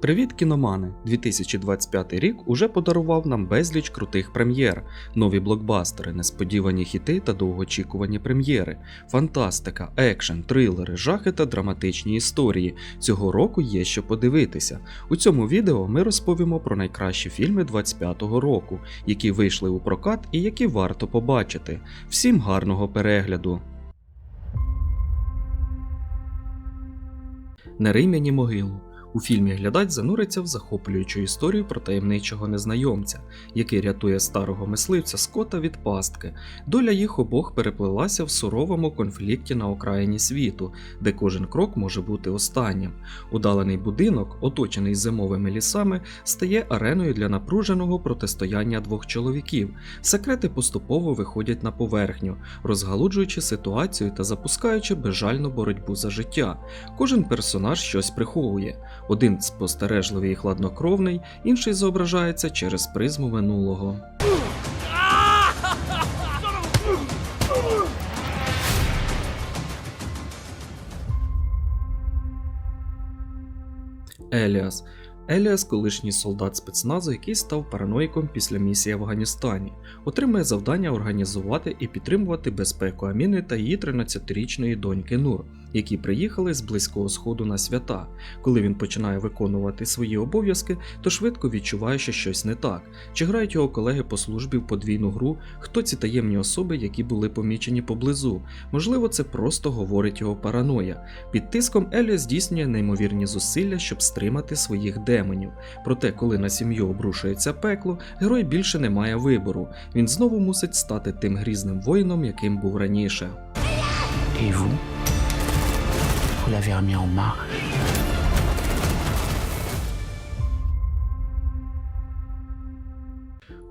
Привіт, кіномани! 2025 рік уже подарував нам безліч крутих прем'єр, нові блокбастери, несподівані хіти та довгоочікувані прем'єри, фантастика, екшен, трилери, жахи та драматичні історії. Цього року є що подивитися. У цьому відео ми розповімо про найкращі фільми 25-го року, які вийшли у прокат і які варто побачити. Всім гарного перегляду! Не рий мені могилу. У фільмі глядач зануриться в захоплюючу історію про таємничого незнайомця, який рятує старого мисливця Скота від пастки. Доля їх обох переплилася в суровому конфлікті на окраїні світу, де кожен крок може бути останнім. Удалений будинок, оточений зимовими лісами, стає ареною для напруженого протистояння двох чоловіків. Секрети поступово виходять на поверхню, розгалуджуючи ситуацію та запускаючи безжальну боротьбу за життя. Кожен персонаж щось приховує. Один спостережливий і хладнокровний, інший зображається через призму минулого. Еліас. Еліас колишній солдат спецназу, який став параноїком після місії в Афганістані, отримує завдання організувати і підтримувати безпеку Аміни та її 13-річної доньки Нур, які приїхали з близького сходу на свята. Коли він починає виконувати свої обов'язки, то швидко відчуває, що щось не так. Чи грають його колеги по службі в подвійну гру, хто ці таємні особи, які були помічені поблизу. Можливо, це просто говорить його параноя. Під тиском Еліас здійснює неймовірні зусилля, щоб стримати своїх демонів. Проте, коли на сім'ю обрушується пекло, герой більше не має вибору. Він знову мусить стати тим грізним воїном, яким був раніше. Et vous l'avez remis en marche.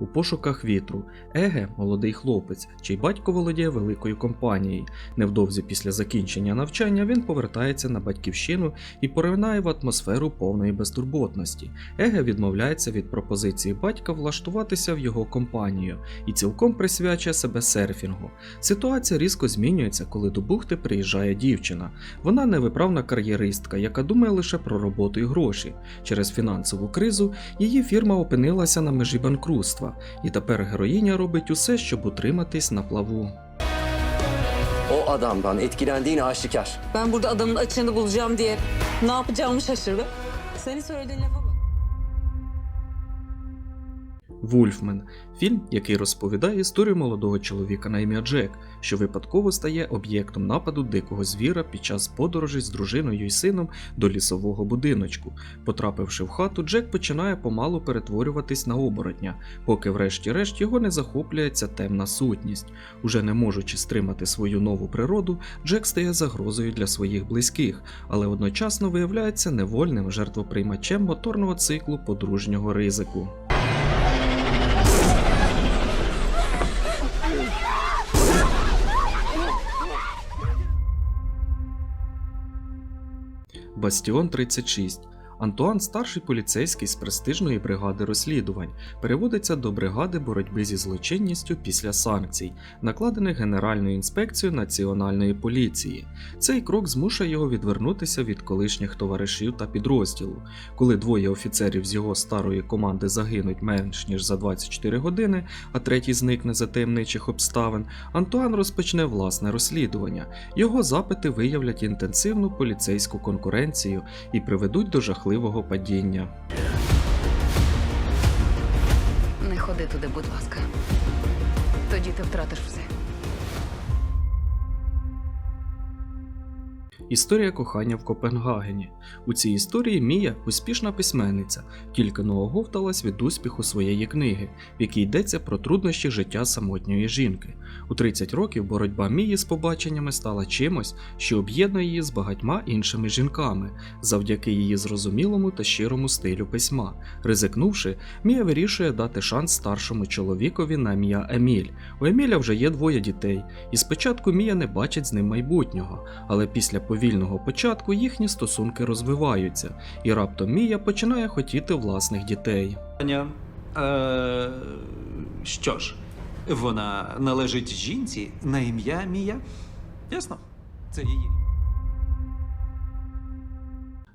У пошуках вітру Еге молодий хлопець, чий батько володіє великою компанією. Невдовзі після закінчення навчання він повертається на батьківщину і поринає в атмосферу повної безтурботності. Еге відмовляється від пропозиції батька влаштуватися в його компанію і цілком присвячує себе серфінгу. Ситуація різко змінюється, коли до бухти приїжджає дівчина. Вона невиправна кар'єристка, яка думає лише про роботу і гроші. Через фінансову кризу її фірма опинилася на межі банкрутства, і тепер героїня робить усе, щоб утриматись на плаву. O adamdan etkilendiğin aşikar. Ben burada adamın açığını bulacağım diye ne yapacağımı şaşırdım. Senin söylediğin lafa Вульфмен фільм, який розповідає історію молодого чоловіка на ім'я Джек, що випадково стає об'єктом нападу дикого звіра під час подорожі з дружиною і сином до лісового будиночку. Потрапивши в хату, Джек починає помалу перетворюватись на оборотня, поки врешті-решт його не захоплює ця темна сутність. Уже не можучи стримати свою нову природу, Джек стає загрозою для своїх близьких, але одночасно виявляється невольним жертвоприймачем моторного циклу подружнього ризику. Бастіон 36. Антуан, старший поліцейський з престижної бригади розслідувань, переводиться до бригади боротьби зі злочинністю після санкцій, накладених Генеральною інспекцією національної поліції. Цей крок змушує його відвернутися від колишніх товаришів та підрозділу. Коли двоє офіцерів з його старої команди загинуть менш ніж за 24 години, а третій зникне за таємничих обставин, Антуан розпочне власне розслідування. Його запити виявлять інтенсивну поліцейську конкуренцію і приведуть до жахливого падіння. Не ходи туди, будь ласка. Тоді ти втратиш все. Історія кохання в Копенгагені. У цій історії Мія успішна письменниця, тільки но оговталась від успіху своєї книги, в якій йдеться про труднощі життя самотньої жінки. У 30 років боротьба Мії з побаченнями стала чимось, що об'єднує її з багатьма іншими жінками, завдяки її зрозумілому та щирому стилю письма. Ризикнувши, Мія вирішує дати шанс старшому чоловікові на ім'я Еміль. У Еміля вже є двоє дітей, і спочатку Мія не бачить з ним майбутнього, але після повільного початку їхні стосунки розвиваються, і раптом Мія починає хотіти власних дітей. Аня, е, що ж, вона належить жінці на ім'я Мія. Ясно? Це її.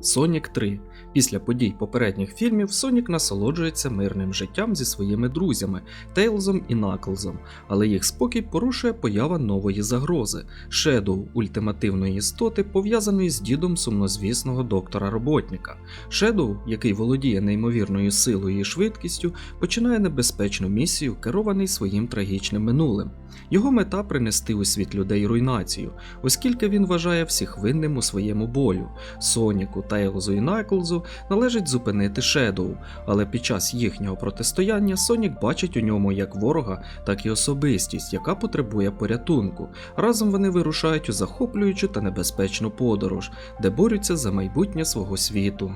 Сонік 3. Після подій попередніх фільмів Сонік насолоджується мирним життям зі своїми друзями Тейлзом і Наклзом, але їх спокій порушує поява нової загрози Шедоу, ультимативної істоти, пов'язаної з дідом сумнозвісного доктора роботника. Шедоу, який володіє неймовірною силою і швидкістю, починає небезпечну місію, керований своїм трагічним минулим. Його мета принести у світ людей руйнацію, оскільки він вважає всіх винним у своєму болю. Соніку, Тейлзу і Наклзу належить зупинити Шедоу, але під час їхнього протистояння Сонік бачить у ньому як ворога, так і особистість, яка потребує порятунку. Разом вони вирушають у захоплюючу та небезпечну подорож, де борються за майбутнє свого світу.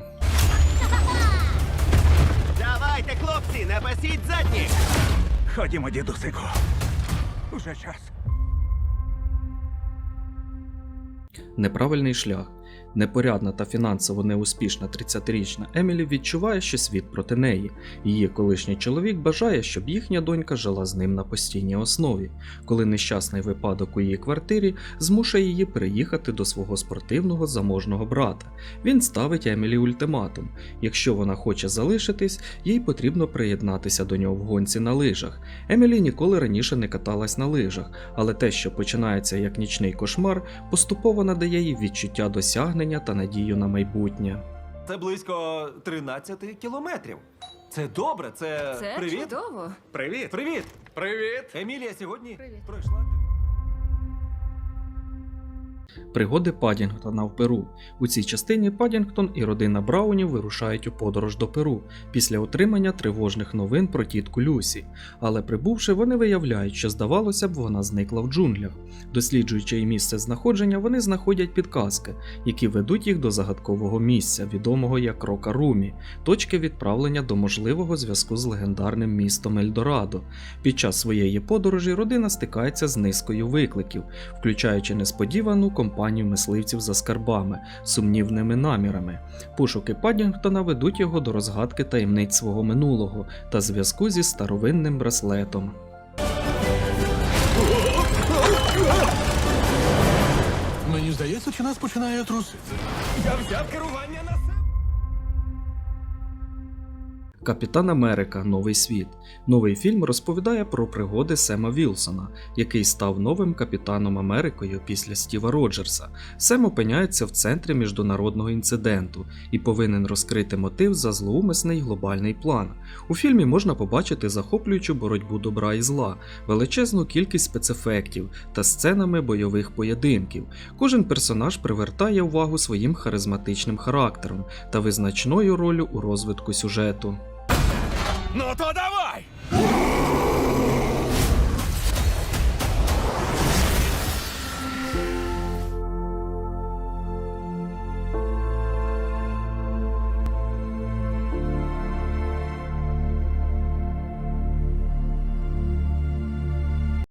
Давайте, хлопці, не пасіть задні! Ходімо, дідусику. Уже час. Неправильний шлях. Непорядна та фінансово неуспішна 30-річна Емілі відчуває, що світ проти неї. Її колишній чоловік бажає, щоб їхня донька жила з ним на постійній основі, коли нещасний випадок у її квартирі змушує її переїхати до свого спортивного заможного брата. Він ставить Емілі ультиматум: якщо вона хоче залишитись, їй потрібно приєднатися до нього в гонці на лижах. Емілі ніколи раніше не каталась на лижах, але те, що починається як нічний кошмар, поступово надає їй відчуття досягнення та надію на майбутнє. Це близько 13 кілометрів. Це добре, це. Це Привіт. чудово. Привіт. Привіт. Привіт. Емілія сьогодні Привіт. пройшла. Пригоди Падінгтона в Перу. У цій частині Падінгтон і родина Браунів вирушають у подорож до Перу після отримання тривожних новин про тітку Люсі. Але прибувши, вони виявляють, що здавалося б, вона зникла в джунглях. Досліджуючи її місце знаходження, вони знаходять підказки, які ведуть їх до загадкового місця, відомого як Рока Румі, точки відправлення до можливого зв'язку з легендарним містом Ельдорадо. Під час своєї подорожі родина стикається з низкою викликів, включаючи несподівану компанію мисливців за скарбами, сумнівними намірами. Пошуки Падінгтона ведуть його до розгадки таємниць свого минулого та зв'язку зі старовинним браслетом. Мені здається, чи нас починає трусити. Я взяв керування на Капітан Америка Новий світ. Новий фільм розповідає про пригоди Сема Вілсона, який став новим капітаном Америкою після Стіва Роджерса. Сем опиняється в центрі міжнародного інциденту і повинен розкрити мотив за злоумисний глобальний план. У фільмі можна побачити захоплюючу боротьбу добра і зла, величезну кількість спецефектів та сценами бойових поєдинків. Кожен персонаж привертає увагу своїм харизматичним характером та визначною ролью у розвитку сюжету. Ну то давай!